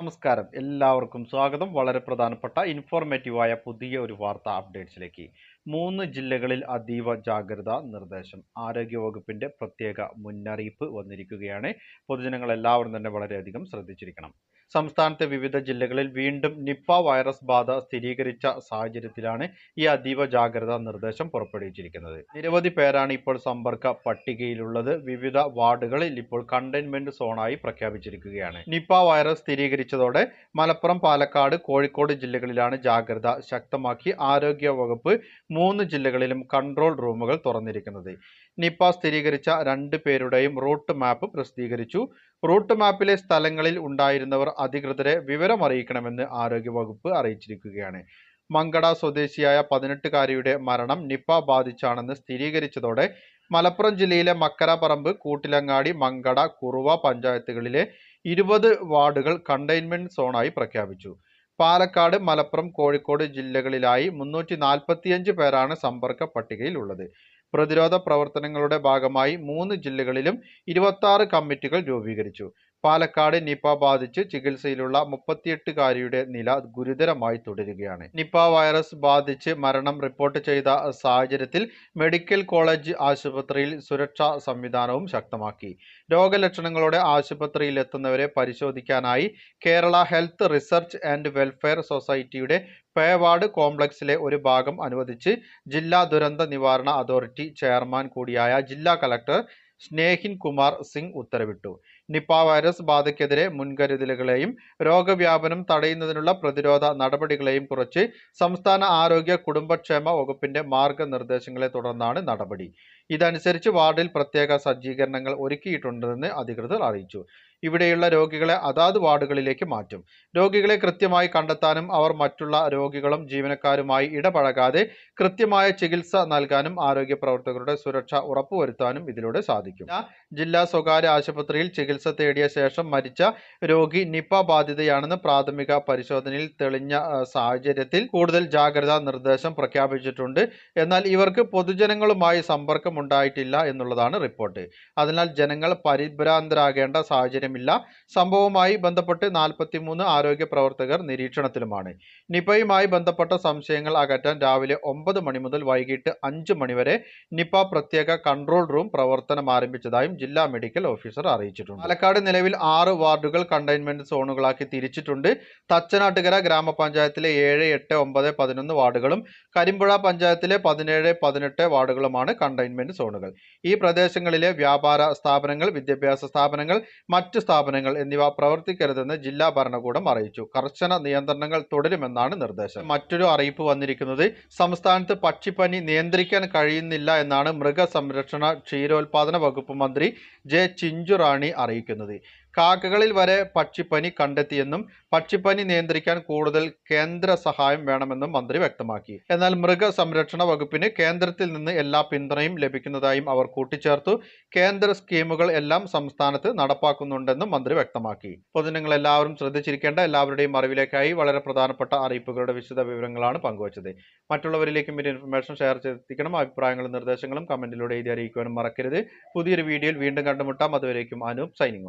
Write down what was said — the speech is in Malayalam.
നമസ്കാരം. എല്ലാവർക്കും സ്വാഗതം. വളരെ പ്രധാനപ്പെട്ട ഇൻഫോർമേറ്റീവായ പുതിയ ഒരു വാർത്താ അപ്ഡേറ്റ്സിലേക്ക് മൂന്ന് ജില്ലകളിൽ അതീവ ജാഗ്രതാ നിർദ്ദേശം. ആരോഗ്യവകുപ്പിന്റെ പ്രത്യേക മുന്നറിയിപ്പ് വന്നിരിക്കുകയാണ്. പൊതുജനങ്ങൾ എല്ലാവരും തന്നെ വളരെയധികം ശ്രദ്ധിച്ചിരിക്കണം. സംസ്ഥാനത്തെ വിവിധ ജില്ലകളിൽ വീണ്ടും നിപ്പ വൈറസ് ബാധ സ്ഥിരീകരിച്ച സാഹചര്യത്തിലാണ് ഈ അതീവ ജാഗ്രതാ നിർദ്ദേശം പുറപ്പെടുവിച്ചിരിക്കുന്നത്. നിരവധി പേരാണ് ഇപ്പോൾ സമ്പർക്ക പട്ടികയിലുള്ളത്. വിവിധ വാർഡുകളിൽ ഇപ്പോൾ കണ്ടെയ്ൻമെന്റ് സോണായി പ്രഖ്യാപിച്ചിരിക്കുകയാണ്. നിപ്പ വൈറസ് സ്ഥിരീകരിച്ചതോടെ മലപ്പുറം പാലക്കാട് കോഴിക്കോട് ജില്ലകളിലാണ് ജാഗ്രത ശക്തമാക്കി ആരോഗ്യ വകുപ്പ് മൂന്ന് ജില്ലകളിലും കൺട്രോൾ റൂമുകൾ തുറന്നിരിക്കുന്നത്. നിപ്പ സ്ഥിരീകരിച്ച രണ്ട് പേരുടെയും റൂട്ട് മാപ്പ് പ്രസിദ്ധീകരിച്ചു. റൂട്ട് മാപ്പിലെ സ്ഥലങ്ങളിൽ ഉണ്ടായിരുന്നവർ അധികൃതരെ വിവരമറിയിക്കണമെന്ന് ആരോഗ്യവകുപ്പ് അറിയിച്ചിരിക്കുകയാണ്. മങ്കട സ്വദേശിയായ പതിനെട്ടുകാരിയുടെ മരണം നിപ ബാധിച്ചാണെന്ന് സ്ഥിരീകരിച്ചതോടെ മലപ്പുറം ജില്ലയിലെ മക്കരപറമ്പ് കൂട്ടിലങ്ങാടി മങ്കട കുറുവ പഞ്ചായത്തുകളിലെ ഇരുപത് വാർഡുകൾ കണ്ടെയ്ൻമെന്റ് സോണായി പ്രഖ്യാപിച്ചു. പാലക്കാട് മലപ്പുറം കോഴിക്കോട് ജില്ലകളിലായി മുന്നൂറ്റി പേരാണ് സമ്പർക്ക പട്ടികയിലുള്ളത്. പ്രതിരോധ പ്രവർത്തനങ്ങളുടെ ഭാഗമായി മൂന്ന് ജില്ലകളിലും ഇരുപത്തി കമ്മിറ്റികൾ രൂപീകരിച്ചു. പാലക്കാട് നിപ ബാധിച്ച് ചികിത്സയിലുള്ള മുപ്പത്തിയെട്ടുകാരിയുടെ നില ഗുരുതരമായി തുടരുകയാണ്. നിപ വൈറസ് ബാധിച്ച് മരണം റിപ്പോർട്ട് ചെയ്ത സാഹചര്യത്തിൽ മെഡിക്കൽ കോളേജ് ആശുപത്രിയിൽ സുരക്ഷാ സംവിധാനവും ശക്തമാക്കി. രോഗലക്ഷണങ്ങളോടെ ആശുപത്രിയിൽ എത്തുന്നവരെ പരിശോധിക്കാനായി Kerala health research and welfare സൊസൈറ്റിയുടെ പേവാർഡ് കോംപ്ലക്സിലെ ഒരു ഭാഗം അനുവദിച്ച് ജില്ലാ ദുരന്ത നിവാരണ അതോറിറ്റി ചെയർമാൻ കൂടിയായ ജില്ലാ കളക്ടർ സ്നേഹിൻ കുമാർ സിംഗ് ഉത്തരവിട്ടു. നിപ വൈറസ് ബാധയ്ക്കെതിരെ മുൻകരുതലുകളെയും രോഗവ്യാപനം തടയുന്നതിനുള്ള പ്രതിരോധ നടപടികളെയും കുറിച്ച് സംസ്ഥാന ആരോഗ്യ കുടുംബക്ഷേമ വകുപ്പിന്റെ മാർഗനിർദ്ദേശങ്ങളെ തുടർന്നാണ് നടപടി. ഇതനുസരിച്ച് വാർഡിൽ പ്രത്യേക സജ്ജീകരണങ്ങൾ ഒരുക്കിയിട്ടുണ്ടെന്ന് അധികൃതർ അറിയിച്ചു. ഇവിടെയുള്ള രോഗികളെ അതാത് വാർഡുകളിലേക്ക് മാറ്റും. രോഗികളെ കൃത്യമായി കണ്ടെത്താനും അവർ മറ്റുള്ള രോഗികളും ജീവനക്കാരുമായി ഇടപഴകാതെ കൃത്യമായ ചികിത്സ നൽകാനും ആരോഗ്യ പ്രവർത്തകരുടെ സുരക്ഷ ഉറപ്പുവരുത്താനും ഇതിലൂടെ സാധിക്കും. ജില്ലാ സ്വകാര്യ ആശുപത്രിയിൽ ചികിത്സ തേടിയ ശേഷം മരിച്ച രോഗി നിപ ബാധിതയാണെന്ന് പ്രാഥമിക പരിശോധനയിൽ തെളിഞ്ഞ സാഹചര്യത്തിൽ കൂടുതൽ ജാഗ്രതാ നിർദ്ദേശം പ്രഖ്യാപിച്ചിട്ടുണ്ട്. എന്നാൽ ഇവർക്ക് പൊതുജനങ്ങളുമായി സമ്പർക്കമുണ്ടായിട്ടില്ല എന്നുള്ളതാണ് റിപ്പോർട്ട്. അതിനാൽ ജനങ്ങൾ പരിഭ്രാന്തരാകേണ്ട സാഹചര്യമില്ല സംഭവവുമായി ബന്ധപ്പെട്ട് നാൽപ്പത്തിമൂന്ന് ആരോഗ്യ പ്രവർത്തകർ നിരീക്ഷണത്തിലുമാണ്. നിപയുമായി ബന്ധപ്പെട്ട സംശയങ്ങൾ അകറ്റാൻ രാവിലെ ഒമ്പത് മണി മുതൽ വൈകിട്ട് അഞ്ച് മണിവരെ നിപ പ്രത്യേക കൺട്രോൾ റൂം പ്രവർത്തനം ആരംഭിച്ചതായും ജില്ലാ മെഡിക്കൽ ഓഫീസർ അറിയിച്ചിട്ടുണ്ട്. പാലക്കാട് നിലവിൽ ആറ് വാർഡുകൾ കണ്ടെയ്ൻമെന്റ് സോണുകളാക്കി തിരിച്ചിട്ടുണ്ട്. തച്ചനാട്ടുകര ഗ്രാമപഞ്ചായത്തിലെ ഏഴ് എട്ട് ഒമ്പത് പതിനൊന്ന് വാർഡുകളും കരിമ്പുഴ പഞ്ചായത്തിലെ പതിനേഴ് പതിനെട്ട് വാർഡുകളുമാണ് കണ്ടെയ്ൻമെന്റ് സോണുകൾ. ഈ പ്രദേശങ്ങളിലെ വ്യാപാര സ്ഥാപനങ്ങൾ വിദ്യാഭ്യാസ സ്ഥാപനങ്ങൾ മറ്റ് സ്ഥാപനങ്ങൾ എന്നിവ പ്രവർത്തിക്കരുതെന്ന് ജില്ലാ ഭരണകൂടം അറിയിച്ചു. കർശന നിയന്ത്രണങ്ങൾ തുടരുമെന്നാണ് നിർദ്ദേശം. മറ്റൊരു അറിയിപ്പ് വന്നിരിക്കുന്നത് സംസ്ഥാനത്ത് പക്ഷിപ്പനി നിയന്ത്രിക്കാൻ കഴിയുന്നില്ല എന്നാണ് മൃഗസംരക്ഷണ ക്ഷീരോത്പാദന വകുപ്പ് മന്ത്രി ജെ ചിഞ്ചുറാണി അറിയിക്കുന്നത്. കാക്കകളിൽ വരെ പക്ഷിപ്പനി കണ്ടെത്തിയെന്നും പക്ഷിപ്പനി നിയന്ത്രിക്കാൻ കൂടുതൽ കേന്ദ്ര സഹായം വേണമെന്നും മന്ത്രി വ്യക്തമാക്കി. എന്നാൽ മൃഗസംരക്ഷണ വകുപ്പിന് കേന്ദ്രത്തിൽ നിന്ന് എല്ലാ പിന്തുണയും ലഭിക്കുന്നതായും അവർ കൂട്ടിച്ചേർത്തു. കേന്ദ്ര സ്കീമുകൾ എല്ലാം സംസ്ഥാനത്ത് നടപ്പാക്കുന്നുണ്ടെന്നും മന്ത്രി വ്യക്തമാക്കി. പൊതുജനങ്ങൾ എല്ലാവരും ശ്രദ്ധിച്ചിരിക്കേണ്ട എല്ലാവരുടെയും അറിവിലേക്കായി വളരെ പ്രധാനപ്പെട്ട അറിയിപ്പുകളുടെ വിശദ വിവരങ്ങളാണ് പങ്കുവച്ചത്. മറ്റുള്ളവരിലേക്കും ഇതിന്റെ ഇൻഫർമേഷൻ ഷെയർ ചെയ്തെത്തിക്കണം. അഭിപ്രായങ്ങളും നിർദ്ദേശങ്ങളും കമന്റിലൂടെ എഴുതി അറിയിക്കുവാനും മറക്കരുത്. പുതിയൊരു വീഡിയോയിൽ വീണ്ടും കണ്ടുമുട്ടാം. അതുവരേക്കും അനൂപ് സൈനിങ്